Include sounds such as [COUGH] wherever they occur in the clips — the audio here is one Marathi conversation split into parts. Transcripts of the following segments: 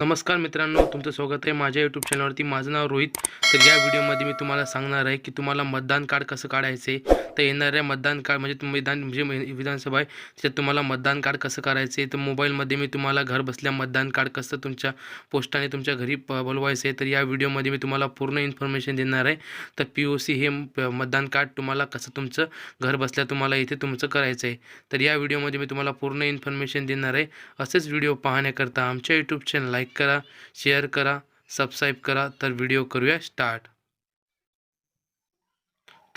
नमस्कार मित्रांनो तुमचं स्वागत आहे माझ्या यूट्यूब चॅनलवरती माझं नाव रोहित. तर या व्हिडिओमध्ये मी तुम्हाला सांगणार आहे की तुम्हाला मतदान कार्ड कसं काढायचं? आहे तर येणाऱ्या मतदान कार्ड म्हणजे तुम्ही विधान म्हणजे विधानसभा आहे त्याच्यात तुम्हाला मतदान कार्ड कसं करायचं? आहे तर मोबाईलमध्ये मी तुम्हाला घर बसल्या मतदान कार्ड कसं तुमच्या पोस्टाने तुमच्या घरी बोलवायचं आहे तर या व्हिडिओमध्ये मी तुम्हाला पूर्ण इन्फॉर्मेशन देणार आहे. तर पी ओ सी हे मतदान कार्ड तुम्हाला कसं तुमचं घर बसल्या तुम्हाला इथे तुमचं करायचं आहे. तर या व्हिडिओमध्ये मी तुम्हाला पूर्ण इन्फॉर्मेशन देणार आहे. असेच व्हिडिओ पाहण्याकरता आमच्या यूट्यूब चॅनल लाईक करा शेअर करा सबस्क्राईब करा तर व्हिडिओ करूया स्टार्ट.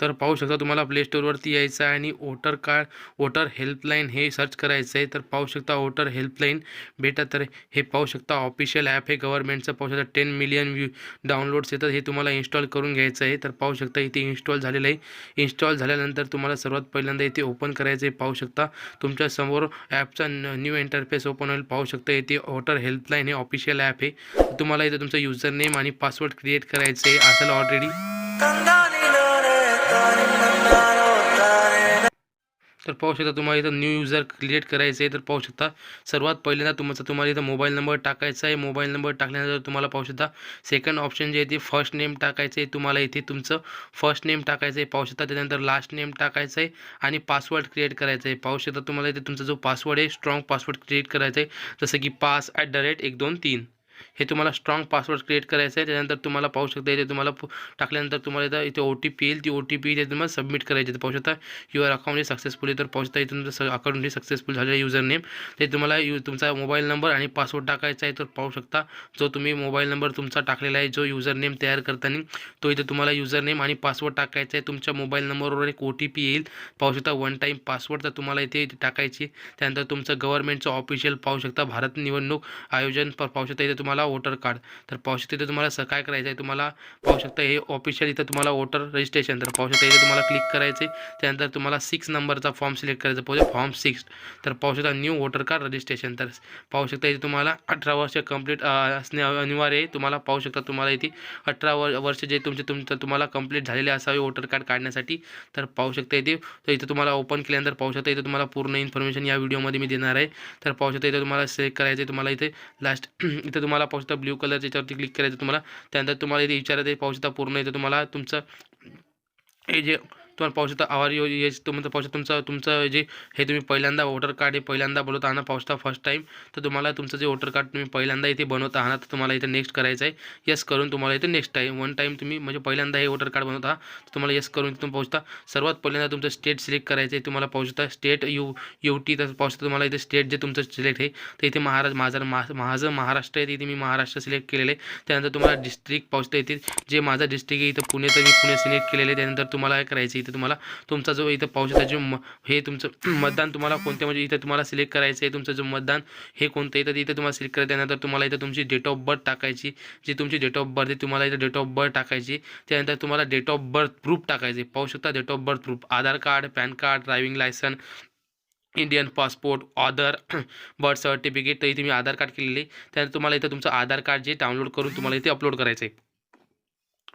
तर पाहू शकता तुम्हाला प्लेस्टोरवरती यायचं आहे आणि वोटर कार्ड वोटर हेल्पलाईन हे सर्च करायचं आहे. तर पाहू शकता वोटर हेल्पलाईन भेटा तर हे पाहू शकता ऑफिशियल ॲप हे गव्हर्नमेंटचं पाहू शकता टेन मिलियन व्ह्यू डाउनलोड्स येतात. हे तुम्हाला इन्स्टॉल करून घ्यायचं आहे. तर पाहू शकता इथे इन्स्टॉल झालेलं आहे. इन्स्टॉल झाल्यानंतर तुम्हाला सर्वात पहिल्यांदा इथे ओपन करायचं आहे. पाहू शकता तुमच्यासमोर ॲपचा न्यू इंटरफेस ओपन होईल. पाहू शकता इथे वोटर हेल्पलाईन हे ऑफिशियल ॲप आहे. तुम्हाला इथे तुमचं युजर नेम आणि पासवर्ड क्रिएट करायचं आहे. असेल ऑलरेडी तर पाहू शकता तुम्हाला इथं न्यू युजर क्रिएट करायचं आहे. तर पाहू शकता सर्वात पहिल्यांदा तुमचा तुम्हाला इथं मोबाईल नंबर टाकायचा आहे. मोबाईल नंबर टाकल्यानंतर तुम्हाला पाहू शकता सेकंड ऑप्शन जे आहे ते फर्स्ट नेम टाकायचं आहे. तुम्हाला इथे तुमचं फर्स्ट नेम टाकायचं आहे. पाहू शकता त्यानंतर लास्ट नेम टाकायचं आहे आणि पासवर्ड क्रिएट करायचं आहे. पाहू शकता तुम्हाला इथे तुमचा जो पासवर्ड आहे स्ट्रॉंग पासवर्ड क्रिएट करायचा आहे. जसं की पास ॲट द रेट एक दोन तीन. हे तुम्हाला स्ट्रॉंग पासवर्ड क्रिएट करायचं आहे त्यानंतर तुम्हाला पाहू शकता इथे तुम्हाला टाकल्यानंतर तुम्हाला इथं इथे ओ टी पी येईल. ती ओ टी पी इथे तुम्हाला सबमिट करायची. तर पाहू शकता युअर अकाउंट सक्सेसफुली तर पाहू शकता इथून तुमचं अकाउंट सक्सेसफुल झालेलं युजर नेम ते तुम्हाला यू तुमचा मोबाईल नंबर आणि पासवर्ड टाकायचा आहे तर पाहू शकता जो तुम्ही मोबाईल नंबर तुमचा टाकलेला आहे जो युजर नेम तयार करताना तो इथे तुम्हाला युजर नेम आणि पासवर्ड टाकायचा आहे. तुमच्या मोबाईल नंबरवर एक ओ टी पी येईल. पाहू शकता वन टाईम पासवर्ड तर तुम्हाला इथे टाकायची. त्यानंतर तुमचं गव्हर्नमेंटचं ऑफिशियल पाहू शकता भारत निवडणूक आयोजन पाहू शकता इथे तुम्हाला वोटर कार्ड तर पाहू शकता इथे तुम्हाला स काय करायचं आहे तुम्हाला पाहू शकता हे ऑफिशियल इथं तुम्हाला वोटर रजिस्ट्रेशन तर पाहू शकता इथे तुम्हाला क्लिक करायचे त्यानंतर तुम्हाला सिक्स नंबरचा फॉर्म सिलेक्ट करायचा पाहिजे फॉर्म सिक्स तर पाहू शकता न्यू वोटर कार्ड रजिस्ट्रेशन तर पाहू शकता इथे तुम्हाला अठरा वर्ष कंप्लीट असणे अनिवार्य आहे. तुम्हाला पाहू शकता तुम्हाला इथे अठरा वर वर्ष जे तुमचे तुमचं तुम्हाला कंप्लीट झालेले असावे वोटर कार्ड काढण्यासाठी. तर पाहू शकता इथे तर इथे तुम्हाला ओपन केल्यानंतर पाहू शकता इथे तुम्हाला पूर्ण इन्फॉर्मेशन या व्हिडिओमध्ये मी देणार आहे. तर पाहू शकता इथे तुम्हाला सिलेक्ट करायचं आहे तुम्हाला इथे लास्ट [CLEARS THROAT] इथे तुम्हाला पाहू शकता ब्ल्यू कलरच्या याच्यावरती क्लिक करायचं तुम्हाला त्यानंतर तुम्हाला इथे विचारायचं पाहू शकता पूर्ण इथं तुम्हाला तुमचं हे जे तुम्हाला पाहू शकता आवार यो येस तुमचं पाहू शकता तुमचं तुमचं जे हे तुम्ही पहिल्यांदा वोटर कार्ड हे पहिल्यांदा बनवत आहात पाहू शकता फर्स्ट टाईम तर तुम्हाला तुमचं जे वोटर कार्ड तुम्ही पहिल्यांदा इथे बनवत आहात तर तुम्हाला इथे नेक्स्ट करायचं आहे. येस करून तुम्हाला इथे नेक्स्ट टाईम वन टाईम तुम्ही म्हणजे पहिल्यांदा हे वोटर कार्ड बनवत आहात तर तुम्हाला येस करून तुम्ही पाहू शकता सर्वात पहिल्यांदा तुमचं स्टेट सिलेक्ट करायचं आहे. तुम्हाला पाहू शकता स्टेट यू यू टी तर पाहू शकता तुम्हाला इथे स्टेट जे तुमचं सिलेक्ट आहे तर इथे महाराज माझं मा माझं महाराष्ट्र आहे तिथे मी महाराष्ट्र सिलेक्ट केलेलं आहे. त्यानंतर तुम्हाला डिस्ट्रिक्ट पाहू शकता इथे जे माझा डिस्ट्रिक्ट आहे इथं पुणे तर मी पुणे सिलेक्ट केलेलं आहे. त्यानंतर तुम्हाला काय करायचं इथे. तुम्हाला तुमचा जो इथं पाहू शकता जे म हे तुमचं [CLEARS THROAT] मतदान तुम्हाला कोणत्या म्हणजे इथं तुम्हाला सिलेक्ट करायचं आहे तुमचं जो मतदान हे कोणतं इथं इथं तुम्हाला सिलेक्ट करायचं त्यानंतर तुम्हाला इथं तुमची डेट ऑफ बर्थ टाकायची जी तुमची डेट ऑफ बर्थ आहे तुम्हाला इथं डेट ऑफ बर्थ टाकायची त्यानंतर तुम्हाला डेट ऑफ बर्थ प्रूफ टाकायचे पाहू शकता date of birth proof Aadhaar card PAN card driving licence Indian passport Aadhaar birth certificate तर इथे मी आधार कार्ड केलेले त्यानंतर तुम्हाला इथं तुमचं आधार कार्ड जे डाउनलोड करून तुम्हाला इथे अपलोड करायचं आहे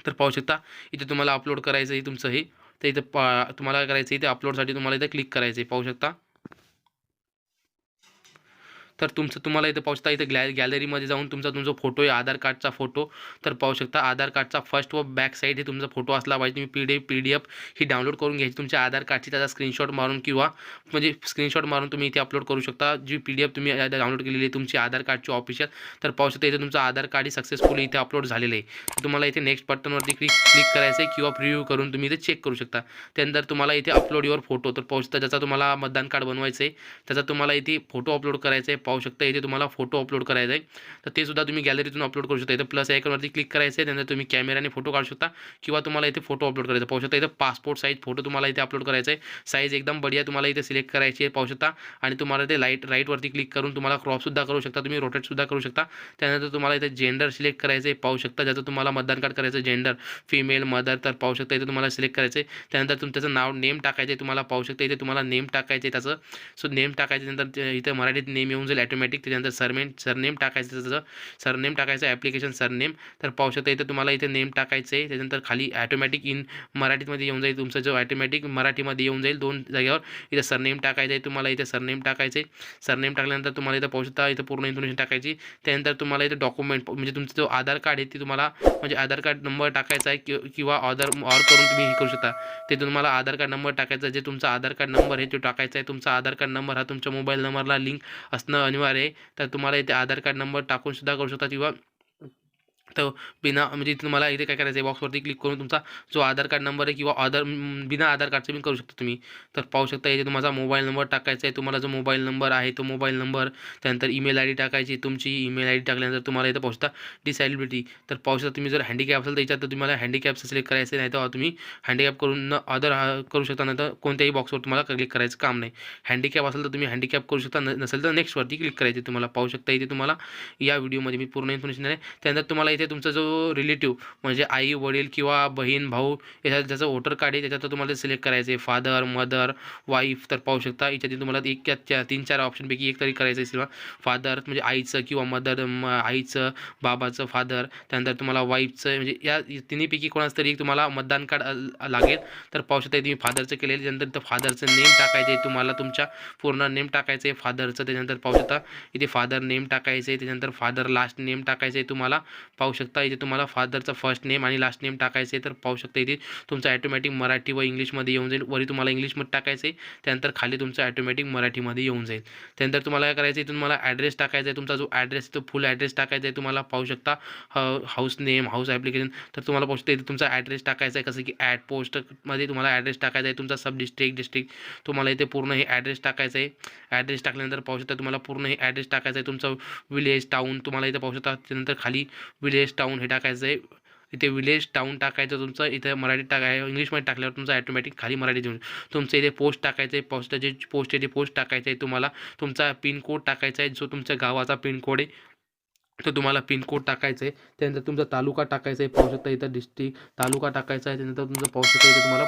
तर पाहू शकता इथे तुम्हाला अपलोड करायचं आहे तुमचं हे तर इथं पा तुम्हाला करायचं आहे इथे अपलोडसाठी तुम्हाला इथं क्लिक करायचं आहे. पाहू शकता? तर तुमचं तुम्हाला इथं पाहू शकता इथं ग्लॅ गॅलरीमध्ये जाऊन तुमचा तुमचा फोटो आहे आधार कार्डचा फोटो. तर पाहू शकता आधार कार्डचा फर्स्ट व बॅक साईड हे तुमचा फोटो असला पाहिजे. तुम्ही P D P D F ही डाउनलोड करून घ्यायची तुमच्या आधार कार्डची त्याचा स्क्रीनशॉट मारून किंवा म्हणजे स्क्रीनशॉट मारून तुम्ही इथे अपलोड करू शकता. जी पी डी एफ तुम्ही डाउनलोड केलेली आहे तुमची आधार कार्डची ऑफिशियल तर पाहू शकता इथे तुमचं आधार कार्ड सक्सेसफुली इथे अपलोड झालेलं आहे. तर तुम्हाला इथे नेक्स्ट बटनवरती क्लिक क्लिक करायचं आहे किंवा प्रिव्ह्यू करून तुम्ही इथे चेक करू शकता. त्यानंतर तुम्हाला इथे अपलोड युअर फोटो तर पाहू शकता ज्याचा तुम्हाला मतदान कार्ड बनवायचं आहे त्याचा तुम्हाला इथे फोटो अपलोड करायचा आहे. पाहू शकता इथे तुम्हाला फोटो अपलोड करायचा आहे तर ते सुद्धा तुम्ही गॅलरीतून अपलोड करू शकता. इथं प्लस आयकॉनवरती क्लिक करायचं आहे त्यानंतर तुम्ही कॅमेराने फोटो काढू शकता किंवा तुम्हाला इथे फोटो अपलोड करायचा पाहू शकता इथं पासपोर्ट साईज फोटो तुम्हाला इथे अपलोड करायचा आहे साईज एकदम बढिया तुम्हाला इथे सिलेक्ट करायची आहे पाहू शकता. आणि तुम्हाला ते लाइट राईटवरती क्लिक करून तुम्हाला क्रॉपसुद्धा करू शकता तुम्ही रोटेटसुद्धा करू शकता. त्यानंतर तुम्हाला इथे जेंडर सिलेक्ट करायचं आहे पाहू शकता. ज्याचं तुम्हाला मतदान कार्ड करायचं जेंडर फिमेल मदर तर पाहू शकता इथे तुम्हाला सिलेक्ट करायचं आहे त्यानंतर तुमचं नाव नेम टाकायचं आहे तुम्हाला पाहू शकता इथे तुम्हाला नेम टाकायचं आहे त्याचं. सो नेम टाकायचं नंतर इथे मराठीत नेम येऊन जाईल. जाईल. ॲटोमॅटिक त्याच्यानंतर सरनेम सरनेम टाकायचं त्याचं सरनेम टाकायचं ॲप्लिकेशन सरनेम तर पाहू शकता इथं तुम्हाला इथे नेम टाकायचं आहे त्याच्यानंतर खाली ॲटोमॅटिक इन मराठीमध्ये येऊन जाईल तुमचं. जो ॲटोमॅटिक मराठीमध्ये येऊन जाईल दोन जागेवर. इथं सरनेम टाकायचं आहे तुम्हाला इथे सरनेम टाकायचं आहे सरनेम टाकल्यानंतर तुम्हाला इथं पाहू शकता इथं पूर्ण इन्फॉर्मेशन टाकायची. त्यानंतर तुम्हाला इथे डॉक्युमेंट म्हणजे तुमचं जो आधार कार्ड आहे ते तुम्हाला म्हणजे आधार कार्ड नंबर टाकायचा आहे कि किंवा ऑर्डर ऑर करून तुम्ही हे करू शकता. ते तुम्हाला आधार कार्ड नंबर टाकायचा आहे. जे तुमचा आधार कार्ड नंबर आहे तो टाकायचा आहे. तुमचा आधार कार्ड नंबर हा तुमच्या मोबाईल नंबरला लिंक असणं अनिवार्य आहे तर तुम्हाला इथे आधार कार्ड नंबर टाकून सुद्धा करू शकता. किंवा तर बिना म्हणजे इथून तुम्हाला इथे काय करायचं आहे बॉक्सवरती क्लिक करून तुमचा जो आधार कार्ड नंबर आहे किंवा आधार बिना आधार कार्डचं पण करू शकता तुम्ही. तर पाहू शकता इथे तुम्हाला मोबाईल नंबर टाकायचा आहे तुम्हाला जो मोबाईल नंबर आहे तो मोबाईल नंबर त्यानंतर ईमेल आय डी टाकायची तुमची ईमेल आय डी टाकल्यानंतर तुम्हाला इथं पाहू शकता डिसॅबिलिटी तर पाहू शकता तुम्ही जर हँडिकॅप असेल तर याच्यात तर तुम्हाला हँडिकॅपचं सिलेक्ट करायचं नाही तर तुम्ही हँडिकॅप करून आधार करू शकता नाही तर कोणत्याही बॉक्सवर तुम्हाला क्लिक करायचं काम नाही. हँडिकॅप असेल तर तुम्ही हँडिकॅप करू शकता नसेल तर नेक्स्टवरती क्लिक करायचे तुम्हाला. पाहू शकता इथे तुम्हाला या व्हिडिओमध्ये मी पूर्ण इन्फॉर्मेशन आहे. त्यानंतर तुम्हाला इथे तुमचा जो रिलेटिव्ह म्हणजे आई वडील किंवा बहीण भाऊ याच्यात ज्याचं वोटर कार्ड आहे त्याच्यात तुम्हाला सिलेक्ट करायचं आहे. फादर मदर वाईफ तर पाहू शकता. याच्यात तुम्हाला एक तीन चार ऑप्शनपैकी एक तरी करायचं आहे किंवा फादर म्हणजे आईचं किंवा मदर आईचं बाबाचं फादर त्यानंतर तुम्हाला वाईफचं म्हणजे या तिन्हीपैकी कोणाचं तरी एक तुम्हाला मतदान कार्ड लागेल. तर पाहू शकता तुम्ही फादरचं केलेलं त्यानंतर इथं फादरचं नेम टाकायचं आहे. तुम्हाला तुमच्या पूर्ण नेम टाकायचं आहे. फादरचं त्याच्यानंतर पाहू शकता. इथे फादर नेम टाकायचं आहे. त्याच्यानंतर फादर लास्ट नेम टाकायचं आहे. तुम्हाला पाहू पाहू शकता. इथे तुम्हाला फादरचा फर्स्ट नेम आणि लास्ट नेम टाकायचं आहे तर पाहू शकता इथे तुमचं ॲटोमॅटिक मराठी व इंग्लिशमध्ये येऊन जाईल. वरी तुम्हाला इंग्लिशमध्ये टाकायचं आहे त्यानंतर खाली तुमचं ॲटोमॅटिक मराठीमध्ये येऊन जाईल. त्यानंतर तुम्हाला काय करायचं आहे तुम्हाला ॲड्रेस टाकायचा आहे तुमचा जो ॲड्रेस तो फुल ॲड्रेस टाकायचा आहे. तुम्हाला पाहू शकता हाऊस नेम हाऊस ॲप्लिकेशन तर तुम्हाला पाहू शकता इथे तुमचा ॲड्रेस टाकायचा आहे. कसं की ॲड पोस्टमध्ये तुम्हाला ॲड्रेस टाकायचा आहे. तुमचा सब डिस्ट्रिक्ट डिस्ट्रिक्ट तुम्हाला इथे पूर्ण हे ॲड्रेस टाकायचं आहे. ॲड्रेस टाकल्यानंतर पाहू शकता तुम्हाला पूर्ण हे ॲड्रेस टाकायचं आहे. तुमचं विलेज टाऊन तुम्हाला इथे पाहू शकता. त्यानंतर खाली विलेज टाऊन हे टाकायचं आहे. इथे विलेज टाऊन टाकायचं तुमचं इथे मराठीत टाकाय इंग्लिशमध्ये टाकल्यावर तुमचं ॲटोमॅटिक खाली मराठी देऊन तुमचं इथे पोस्ट टाकायचं आहे पोस्ट जे पोस्ट आहे ते पोस्ट टाकायचं आहे तुम्हाला. तुमचा पिनकोड टाकायचा आहे जो तुमच्या गावाचा पिनकोड आहे तो तुम्हाला पिनकोड टाकायचा आहे. त्यानंतर तुमचा तालुका टाकायचा आहे पाहू शकता इथं डिस्ट्रिक्ट तालुका टाकायचा आहे त्यानंतर तुमचं पाहू शकता इथं तुम्हाला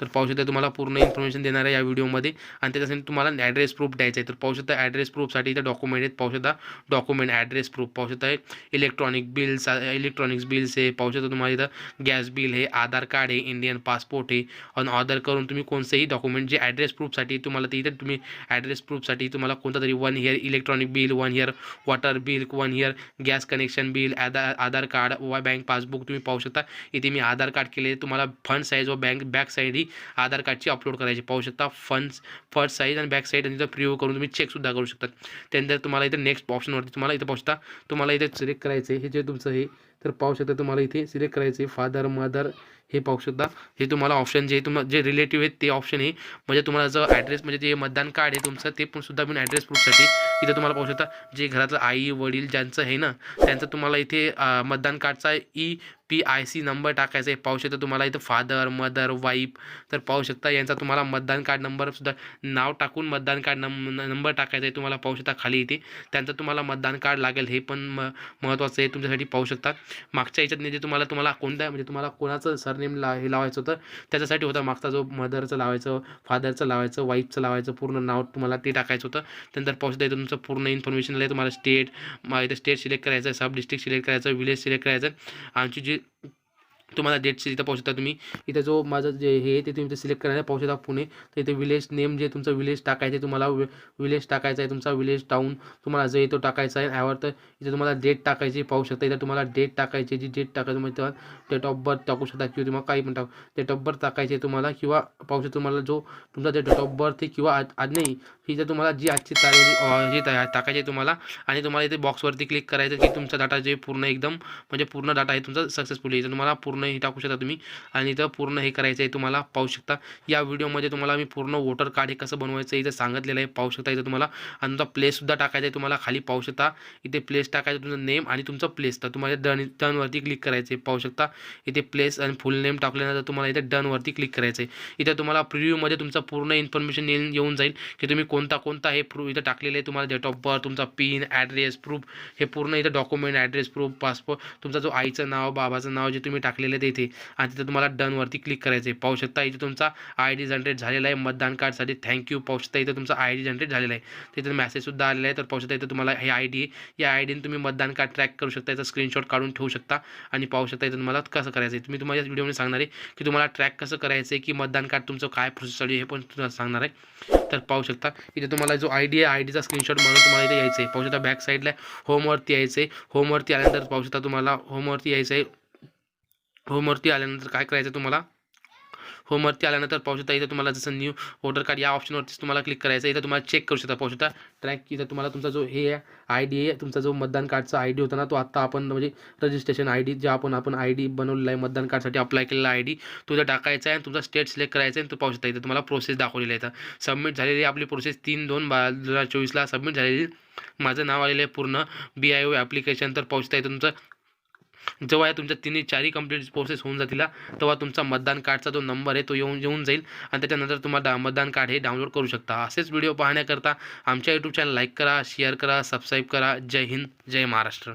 तर पाहू शकता तुम्हाला पूर्ण इन्फॉर्मेशन देणार आहे या व्हिडिओमध्ये आणि त्याच्यासाठी तुम्हाला ॲड्रेस प्रूफ द्यायचा आहे. तर पाहू शकता ॲड्रेस प्रूफसाठी इथं डॉक्युमेंट आहेत. पाहू शकता डॉक्युमेंट ॲड्रेस प्रूफ पाहू शकता इलेक्ट्रॉनिक बिल्स इलेक्ट्रॉनिक्स बिल्स आहे पाहू शकता तुम्हाला इथं गॅस बिल आहे आधार कार्ड आहे इंडियन पासपोर्ट आहे आणि ऑर्डर करून तुम्ही कोणतेही डॉक्युमेंट जे ॲड्रेस प्रूफसाठी तुम्हाला ते इथं तुम्ही ॲड्रेस प्रूफसाठी तुम्हाला कोणता तरी one year electronic bill one year water bill one year gas connection bill Aadhaar Aadhaar card व बँक पासबुक तुम्ही पाहू शकता. इथे मी आधार कार्ड केले तुम्हाला फ्रंट साईज व बँक बॅक साईड ही आधार कार्डची अपलोड करायची. पाहू शकता फंड्स फर्स्ट साईज आणि बॅक साईड आणि तिथं प्रिव्ह्यू करून तुम्ही चेकसुद्धा करू शकता. त्यानंतर तुम्हाला इथे नेक्स्ट ऑप्शनवरती तुम्हाला इथं पाहू शकता. तुम्हाला इथे सिलेक्ट करायचं आहे हे जे तुमचं हे तर पाहू शकता तुम्हाला इथे सिलेक्ट करायचं आहे फादर मदर हे पाहू शकता. हे तुम्हाला ऑप्शन जे तुम्हाला जे रिलेटिव्ह आहेत ते ऑप्शन आहे. म्हणजे तुम्हाला जो ॲड्रेस म्हणजे जे मतदान कार्ड आहे तुमचं ते पण सुद्धा पण ॲड्रेस प्रूफसाठी इथे तुम्हाला पाहू शकता. जे घरातलं आई वडील ज्यांचं आहे ना त्यांचं तुम्हाला इथे मतदान कार्डचा E P I C number टाकायचा आहे. पाहू शकता तुम्हाला इथं फादर मदर वाईफ तर पाहू शकता यांचा तुम्हाला मतदान कार्ड नंबरसुद्धा नाव टाकून मतदान कार्ड नंब नंबर टाकायचा आहे तुम्हाला. पाहू शकता खाली इथे त्यांचं तुम्हाला मतदान कार्ड लागेल. हे पण म महत्त्वाचं आहे. तुमच्यासाठी पाहू शकता. मागच्या याच्यात जे तुम्हाला तुम्हाला कोणत्या म्हणजे तुम्हाला कोणाचं सरनेम ला हे लावायचं होतं त्याच्यासाठी होता मागचा जो मदरचं लावायचं फादरचं लावायचं वाईफचं लावायचं पूर्ण नाव तुम्हाला ते टाकायचं होतं. त्यानंतर पाऊस द्यायचं तुमचं पूर्ण इन्फॉर्मेशन आलं तुम्हाला स्टेट मग इथं स्टेट सिलेक्ट करायचं आहे सब डिस्ट्रिक्ट सिलेक्ट करायचं विलेज सिलेक्ट करायचं आमची जी तुम्हाला डेटची इथं पाहू शकता तुम्ही. इथं जो माझं जे हे आहे ते तुम्ही सिलेक्ट करायचं पाहू शकता पुणे. तर इथे विलेज नेम जे तुमचं विलेज टाकायचं आहे तुम्हाला विलेज टाकायचं आहे तुमचा विलेज टाऊन तुम्हाला जो येतो टाकायचा आहे यावर तर इथे तुम्हाला डेट टाकायची पाहू शकता. इथं तुम्हाला डेट टाकायची जी डेट टाकायची म्हणजे तेव्हा डेट ऑफ बर्थ टाकू शकता किंवा तुम्हाला काही पण टाकू. डेट ऑफ बर्थ टाकायचे तुम्हाला किंवा पाहू शकता तुम्हाला जो तुमचा जे डेट ऑफ बर्थ आहे किंवा आज आज नाही ही जर तुम्हाला जी आजची तारीख अं, टाकायची आहे तुम्हाला आणि तुम्हाला इथे बॉक्सवरती क्लिक करायचं की तुमचा डाटा जे पूर्ण एकदम म्हणजे पूर्ण डाटा आहे तुमचा सक्सेसफुली तुम्हाला पूर्ण हे टाकू शकता तुम्ही. आणि इथं पूर्ण हे करायचं आहे तुम्हाला पाहू शकता. या व्हिडिओमध्ये तुम्हाला मी पूर्ण वोटर कार्ड हे कसं बनवायचं इथं सांगितलेलं आहे पाहू शकता. इथं तुम्हाला आणि तुमचा प्लेससुद्धा टाकायचा आहे तुम्हाला खाली पाहू शकता. इथे प्लेस टाकायचं तुमचं नेम आणि तुमचं प्लेस तर तुम्हाला डन डनवरती क्लिक करायचं आहे पाहू शकता. इथे प्लेस आणि फुल नेम टाकल्यानंतर तुम्हाला इथे डनवरती क्लिक करायचं आहे. इथे तुम्हाला प्रिव्ह्यूमध्ये तुमचं पूर्ण इन्फॉर्मेशन येऊन जाईल की तुम्ही कोणता कोणता हे प्रूफ इथं टाकलेलं आहे तुम्हाला डेट ऑफ बर्थ तुमचा पिन ॲड्रेस प्रूफ हे पूर्ण इथं डॉक्युमेंट ॲड्रेस प्रूफ पासपोर्ट तुमचा जो आईचं नाव बाबाचं नाव जे तुम्ही टाकलेलं सांगितलं इथे. आणि तिथं तुम्हाला डनवरती क्लिक करायचं आहे पाहू शकता इथे तुमचा आय डी जनरेट झालेला आहे. मतदान कार्डसाठी थँक्यू पाहू शकता इथे तुमचा आय डी जनरेट झालेला आहे. तिथं मेसेजसुद्धा आलेला आहे. तर पाहू शकता इथं तुम्हाला हे आय डी या आय डीने तुम्ही मतदान कार्ड ट्रॅक करू शकता. याचा स्क्रीनशॉट काढून ठेवू शकता. आणि पाहू शकता इथं तुम्हाला कसं करायचं आहे तुम्ही तुम्हाला या व्हिडिओमध्ये सांगणार आहे की तुम्हाला ट्रॅक कसं करायचं आहे की मतदान कार्ड तुमचं काय प्रोसेस चालू आहे हे पण तुम्हाला सांगणार आहे. तर पाहू शकता इथे तुम्हाला जो आय डी आहे आय डीचा स्क्रीनशॉट म्हणून तुम्हाला इथे यायचं आहे पाहू शकता बॅक साईडला होमवरती यायचं आहे होमवरती आल्यानंतर पाहू शकता तुम्हाला होमवरती यायचं आहे होमवरती आल्यानंतर काय करायचं तुम्हाला? होमवरती आल्यानंतर पाहू शकता इथं तुम्हाला जसं न्यू वोटर कार्ड या ऑप्शनवरतीच तुम्हाला क्लिक करायचं आहे. इथं तुम्हाला चेक करू शकता पाहू शकता ट्रॅक इथं तुम्हाला तुमचा जो हे आहे आय डी आहे तुमचा जो मतदान कार्डचा आय डी होता ना तो आत्ता आपण म्हणजे रजिस्ट्रेशन आय डी जे आपण आपण आय डी बनवलेला आहे मतदान कार्डसाठी अप्लाय केलेला आय डी तो इथं टाकायचा आहे आणि तुमचा स्टेट सिलेक्ट करायचा आहे आणि तो पाहू शकता इथं तुम्हाला प्रोसेस दाखवलेली आहे. इथं सबमिट झालेली आहे आपली प्रोसेस तीन दोन बा दोन हजार चोवीसला सबमिट झालेली. माझं नाव आलेलं आहे पूर्ण. बी आय ओ ॲप्लिकेशन तर पाहू शकता इथं तुमचं जेव्हा या तुमच्या तिन्ही चारही कंप्लीट प्रोसेस होऊन जातील तेव्हा तुमचा मतदान कार्डचा जो नंबर आहे तो येऊन येऊन जाईल. आणि त्याच्यानंतर तुम्हाला मतदान कार्ड हे डाउनलोड करू शकता. असेच व्हिडिओ पाहण्याकरता आमच्या यूट्यूब चॅनल लाईक करा शेअर करा सबस्क्राईब करा. जय हिंद जय महाराष्ट्र.